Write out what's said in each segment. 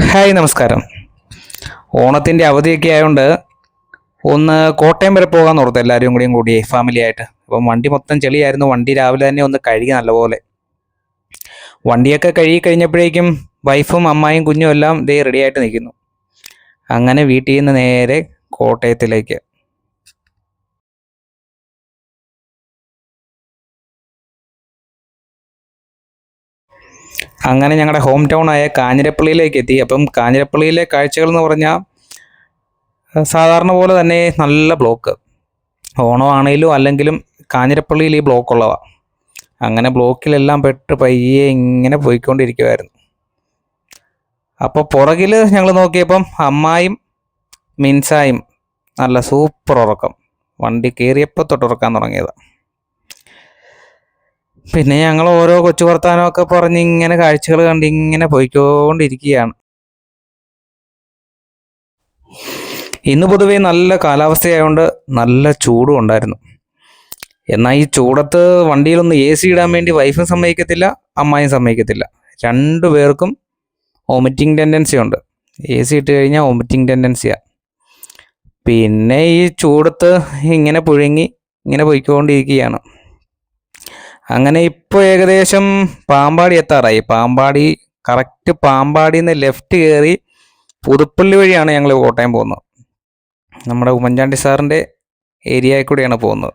Hi നമസ്കാരം. ഓണത്തിന്റെ അവധിയൊക്കെ ആയതുകൊണ്ട് ഒന്ന് കോട്ടയം വരെ പോകാൻ ഓർത്തു എല്ലാവരും കൂടിയും കൂടി ഫാമിലി ആയിട്ട്. അപ്പം വണ്ടി മൊത്തം ചെളിയായിരുന്നു. വണ്ടി രാവിലെ തന്നെ ഒന്ന് കഴുകി നല്ലപോലെ. വണ്ടിയൊക്കെ കഴുകി കഴിഞ്ഞപ്പോഴേക്കും വൈഫും അമ്മായും കുഞ്ഞും എല്ലാം ദേ റെഡി ആയിട്ട് നിൽക്കുന്നു. അങ്ങനെ വീട്ടിൽ നിന്ന് നേരെ കോട്ടയത്തിലേക്ക്. അങ്ങനെ ഞങ്ങളുടെ ഹോം ടൗൺ ആയ കാഞ്ഞിരപ്പള്ളിയിലേക്ക് എത്തി അപ്പം കാഞ്ഞിരപ്പള്ളിയിലെ കാഴ്ചകൾ എന്ന് പറഞ്ഞാൽ സാധാരണ പോലെ തന്നെ നല്ല ബ്ലോക്ക് ഓണമാണേലും അല്ലെങ്കിലും കാഞ്ഞിരപ്പള്ളിയിൽ ഈ ബ്ലോക്ക് ഉള്ളവ അങ്ങനെ ബ്ലോക്കിലെല്ലാം പെട്ട് പയ്യെ ഇങ്ങനെ പോയിക്കൊണ്ടിരിക്കുമായിരുന്നു അപ്പോൾ പുറകിൽ ഞങ്ങൾ നോക്കിയപ്പം അമ്മായും മിൻസായും നല്ല സൂപ്പർ ഉറക്കം. വണ്ടി കയറിയപ്പോൾ തൊട്ട് ഉറക്കാൻ തുടങ്ങിയതാണ് പിന്നെ ഞങ്ങൾ ഓരോ കൊച്ചു വർത്താനമൊക്കെ പറഞ്ഞ് ഇങ്ങനെ കാഴ്ചകൾ കണ്ട് ഇങ്ങനെ പോയിക്കൊണ്ടിരിക്കുകയാണ്. ഇന്ന് പൊതുവേ നല്ല കാലാവസ്ഥയായതുകൊണ്ട് നല്ല ചൂടും ഉണ്ടായിരുന്നു. എന്നാൽ ഈ ചൂടത്ത് വണ്ടിയിലൊന്ന് എ സി ഇടാൻ വേണ്ടി വൈഫും സമ്മതിക്കത്തില്ല അമ്മായും സമ്മതിക്കത്തില്ല. രണ്ടു പേർക്കും വോമിറ്റിംഗ് ടെൻഡൻസി ഉണ്ട്. എ സി ഇട്ട് കഴിഞ്ഞാൽ വോമിറ്റിംഗ് ടെൻഡൻസിയാണ് പിന്നെ ഈ ചൂടത്ത് ഇങ്ങനെ പുഴുങ്ങി ഇങ്ങനെ പോയിക്കൊണ്ടിരിക്കുകയാണ്. അങ്ങനെ ഇപ്പോൾ ഏകദേശം പാമ്പാടി എത്താറായി. പാമ്പാടി കറക്റ്റ് പാമ്പാടിയിൽ നിന്ന് ലെഫ്റ്റ് കയറി പുതുപ്പള്ളി വഴിയാണ് ഞങ്ങൾ കോട്ടയം പോകുന്നത്. നമ്മുടെ ഉമ്മൻചാണ്ടി സാറിന്റെ ഏരിയയിൽ കൂടിയാണ് പോകുന്നത്.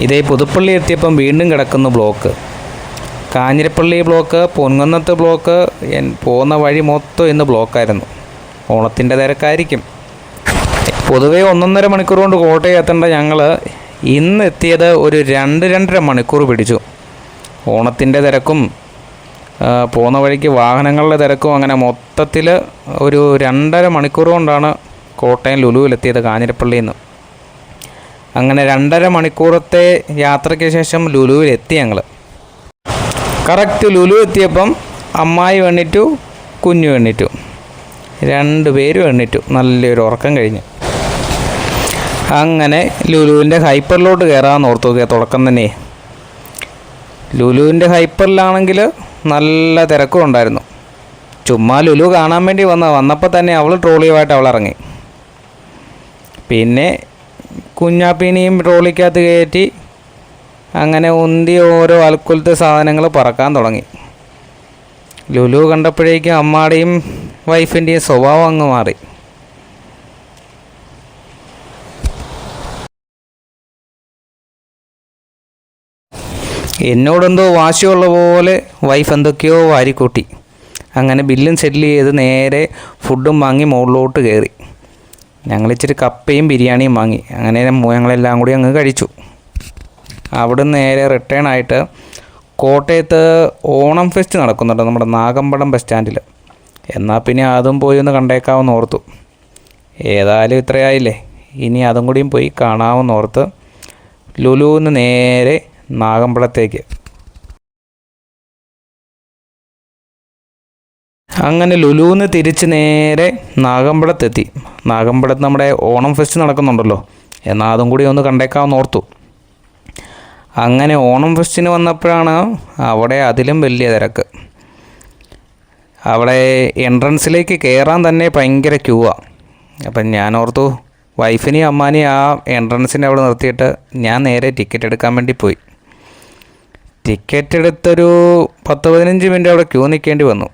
ഇതേ പുതുപ്പള്ളി എത്തിയപ്പം വീണ്ടും കിടക്കുന്നു ബ്ലോക്ക്. കാഞ്ഞിരപ്പള്ളി ബ്ലോക്ക് പൊൻകുന്നത്ത് ബ്ലോക്ക് പോകുന്ന വഴി മൊത്തം ഇന്ന് ബ്ലോക്കായിരുന്നു. ഓണത്തിന്റെ തിരക്കായിരിക്കും. പൊതുവേ ഒന്നൊന്നര മണിക്കൂർ കൊണ്ട് കോട്ടയം എത്തേണ്ട ഞങ്ങൾ ഇന്ന് എത്തിയത് ഒരു രണ്ട് രണ്ടര മണിക്കൂർ പിടിച്ചു. ഓണത്തിന്റെ തിരക്കും പോകുന്ന വഴിക്ക് വാഹനങ്ങളുടെ തിരക്കും അങ്ങനെ മൊത്തത്തിൽ ഒരു രണ്ടര മണിക്കൂർ കൊണ്ടാണ് കോട്ടയം ലുലുവിലെത്തിയത് കാഞ്ഞിരപ്പള്ളിയിൽ നിന്ന് അങ്ങനെ രണ്ടര മണിക്കൂറത്തെ യാത്രയ്ക്ക് ശേഷം ലുലുവിലെത്തി ഞങ്ങൾ കറക്റ്റ് ലുലു എത്തിയപ്പം അമ്മായി എണ്ണിറ്റു കുഞ്ഞു എണ്ണിറ്റു രണ്ട് പേരും എണ്ണിറ്റു നല്ലൊരു ഉറക്കം കഴിഞ്ഞു. അങ്ങനെ ലുലുവിന്റെ ഹൈപ്പറിലോട്ട് കയറാമെന്ന് ഓർത്തു നോക്കിയാൽ തുടക്കം തന്നെ ലുലുവിന്റെ ഹൈപ്പറിലാണെങ്കിൽ നല്ല തിരക്കും ഉണ്ടായിരുന്നു. ചുമ്മാ ലുലു കാണാൻ വേണ്ടി വന്ന വന്നപ്പോൾ തന്നെ അവൾ ട്രോളിയുമായിട്ട് അവൾ ഇറങ്ങി. പിന്നെ കുഞ്ഞാപ്പീനെയും ട്രോളിക്കകത്ത് കയറ്റി അങ്ങനെ ഉന്തി ഓരോ അൽക്കുലത്തെ സാധനങ്ങൾ പറക്കാൻ തുടങ്ങി. ലുലു കണ്ടപ്പോഴേക്കും അമ്മാടെയും വൈഫിന്റെയും സ്വഭാവം അങ്ങ് മാറി. എന്നോടെന്തോ വാശിയുള്ള പോലെ വൈഫ് എന്തൊക്കെയോ വാരിക്കൂട്ടി. അങ്ങനെ ബില്ലും സെറ്റിൽ ചെയ്ത് നേരെ ഫുഡും വാങ്ങി മുകളിലോട്ട് കയറി ഞങ്ങൾ ഇച്ചിരി കപ്പയും ബിരിയാണിയും വാങ്ങി. അങ്ങനെ ഞങ്ങളെല്ലാം കൂടി അങ്ങ് കഴിച്ചു. അവിടെ നേരെ റിട്ടേൺ ആയിട്ട് കോട്ടയത്ത് ഓണം ഫെസ്റ്റ് നടക്കുന്നുണ്ട് നമ്മുടെ നാഗമ്പടം ബസ് സ്റ്റാൻഡിൽ എന്നാൽ പിന്നെ അതും പോയി ഒന്ന് കണ്ടേക്കാമെന്ന് ഓർത്തു. ഏതായാലും ഇത്രയായില്ലേ? ഇനി അതും കൂടിയും പോയി കാണാമെന്ന് ഓർത്ത് ലുലുന്ന് നേരെ നാഗമ്പടത്തേക്ക് അങ്ങനെ ലുലുന്ന് തിരിച്ച് നേരെ നാഗമ്പളത്തെത്തി നാഗമ്പളത്ത് നമ്മുടെ ഓണം ഫെസ്റ്റ് നടക്കുന്നുണ്ടല്ലോ. എന്നാൽ അതും കൂടി ഒന്ന് കണ്ടേക്കാമെന്ന് ഓർത്തു. അങ്ങനെ ഓണം ഫെസ്റ്റിന് വന്നപ്പോഴാണ് അവിടെ അതിലും വലിയ തിരക്ക്. അവിടെ എൻട്രൻസിലേക്ക് കയറാൻ തന്നെ ഭയങ്കര ക്യൂവാണ് അപ്പം ഞാൻ ഓർത്തു വൈഫിനെയും അമ്മാനെയും ആ എൻട്രൻസിന്റെ അവിടെ നിർത്തിയിട്ട് ഞാൻ നേരെ ടിക്കറ്റ് എടുക്കാൻ വേണ്ടി പോയി. ടിക്കറ്റ് എടുത്തൊരു പത്ത് പതിനഞ്ച് മിനിറ്റ് അവിടെ ക്യൂ നിൽക്കേണ്ടി വന്നു.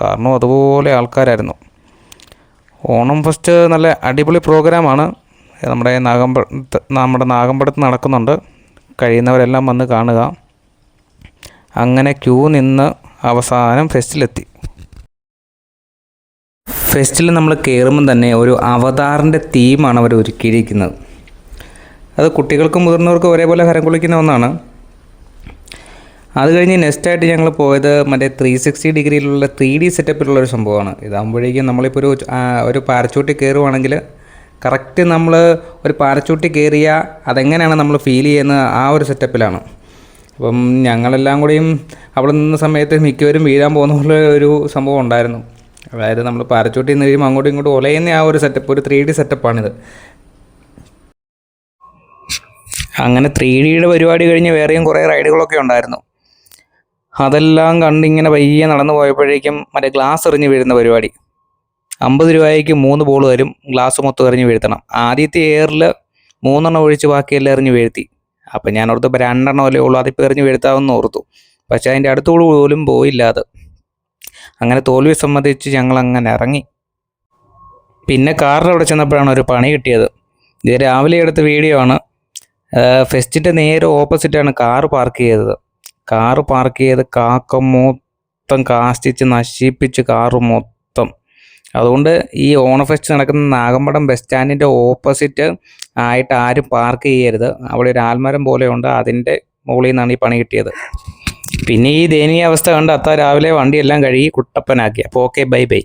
കാരണം അതുപോലെ ആൾക്കാരായിരുന്നു. ഓണം ഫസ്റ്റ് നല്ല അടിപൊളി പ്രോഗ്രാമാണ്. നമ്മുടെ നാഗമ്പടത്ത് നമ്മുടെ നാഗമ്പടത്ത് നടക്കുന്നുണ്ട്. കഴിയുന്നവരെല്ലാം വന്ന് കാണുക. അങ്ങനെ ക്യൂ നിന്ന് അവസാനം ഫെസ്റ്റിലെത്തി. ഫെസ്റ്റിൽ നമ്മൾ കയറുമ്പം തന്നെ ഒരു അവതാറിന്റെ തീമാണ് അവർ ഒരുക്കിയിരിക്കുന്നത്. അത് കുട്ടികൾക്കും മുതിർന്നവർക്കും ഒരേപോലെ ഹരം കൊള്ളിക്കുന്ന ഒന്നാണ്. അത് കഴിഞ്ഞ് നെക്സ്റ്റായിട്ട് ഞങ്ങൾ പോയത് മറ്റേ ത്രീ സിക്സ്റ്റി ഡിഗ്രിയിലുള്ള ത്രീ ഡി സെറ്റപ്പിലുള്ള ഒരു സംഭവമാണ്. ഇതാകുമ്പോഴേക്കും നമ്മളിപ്പോൾ ഒരു ഒരു പാരച്ചൂട്ടിൽ കയറുവാണെങ്കിൽ കറക്റ്റ് നമ്മൾ ഒരു പാരച്ചൂട്ടിൽ കയറിയാൽ അതെങ്ങനെയാണ് നമ്മൾ ഫീൽ ചെയ്യുന്നത് ആ ഒരു സെറ്റപ്പിലാണ് അപ്പം ഞങ്ങളെല്ലാം കൂടിയും അവിടെ നിന്ന സമയത്ത് മിക്കവരും വീഴാൻ പോകുന്ന പോലെ ഒരു സംഭവം ഉണ്ടായിരുന്നു. അതായത് നമ്മൾ പാരച്ചൂട്ടിൽ നിന്ന് കഴിയുമ്പോൾ അങ്ങോട്ടും ഇങ്ങോട്ടും ഒലയുന്ന ആ ഒരു സെറ്റപ്പ് ഒരു ത്രീ ഡി സെറ്റപ്പാണിത് അങ്ങനെ ത്രീ ഡിയുടെ പരിപാടി കഴിഞ്ഞ് വേറെയും കുറേ റൈഡുകളൊക്കെ ഉണ്ടായിരുന്നു. അതെല്ലാം കണ്ടിങ്ങനെ പയ്യെ നടന്നു പോയപ്പോഴേക്കും മറ്റേ ഗ്ലാസ് എറിഞ്ഞ് വീഴുന്ന പരിപാടി. അമ്പത് രൂപയ്ക്ക് മൂന്ന് ബോൾ വരും ഗ്ലാസ് മൊത്തം എറിഞ്ഞ് വീഴ്ത്തണം. ആദ്യത്തെ എയറിൽ മൂന്നെണ്ണം ഒഴിച്ച് ബാക്കിയെല്ലാം എറിഞ്ഞ് വീഴ്ത്തി. അപ്പം ഞാൻ ഓർത്ത് ഇപ്പോൾ രണ്ടെണ്ണം അല്ലേ ഉള്ളൂ അതിപ്പോൾ എറിഞ്ഞ് വീഴ്ത്താമെന്ന് ഓർത്തു. പക്ഷേ അതിന്റെ അടുത്തോട് പോലും പോയില്ല അത്. അങ്ങനെ തോൽവി സംബന്ധിച്ച് ഞങ്ങൾ അങ്ങനെ ഇറങ്ങി. പിന്നെ കാറിന്റെ അവിടെ ചെന്നപ്പോഴാണ് ഒരു പണി കിട്ടിയത്. ഇത് രാവിലെ എടുത്ത വീഡിയോ ആണ്. ഫെസ്റ്റിന്റെ നേരെ ഓപ്പോസിറ്റാണ് കാറ് പാർക്ക് ചെയ്തത്. കാറ് പാർക്ക് ചെയ്ത് കാക്ക മൊത്തം കാസ്റ്റിച്ച് നശിപ്പിച്ച് കാറ് മൊത്തം. അതുകൊണ്ട് ഈ ഓണ ഫെസ്റ്റ് നടക്കുന്ന നാഗമ്പടം ബസ് സ്റ്റാൻഡിന്റെ ഓപ്പോസിറ്റ് ആയിട്ട് ആരും പാർക്ക് ചെയ്യരുത്. അവിടെ ഒരു ആൽമരം പോലെയുണ്ട്. അതിന്റെ മുകളിൽ നിന്നാണ് ഈ പണി കിട്ടിയത്. പിന്നെ ഈ ദയനീയ അവസ്ഥ കണ്ട് അത്ത രാവിലെ വണ്ടിയെല്ലാം കഴുകി കുട്ടപ്പനാക്കി. അപ്പോൾ ഓക്കെ ബൈ ബൈ.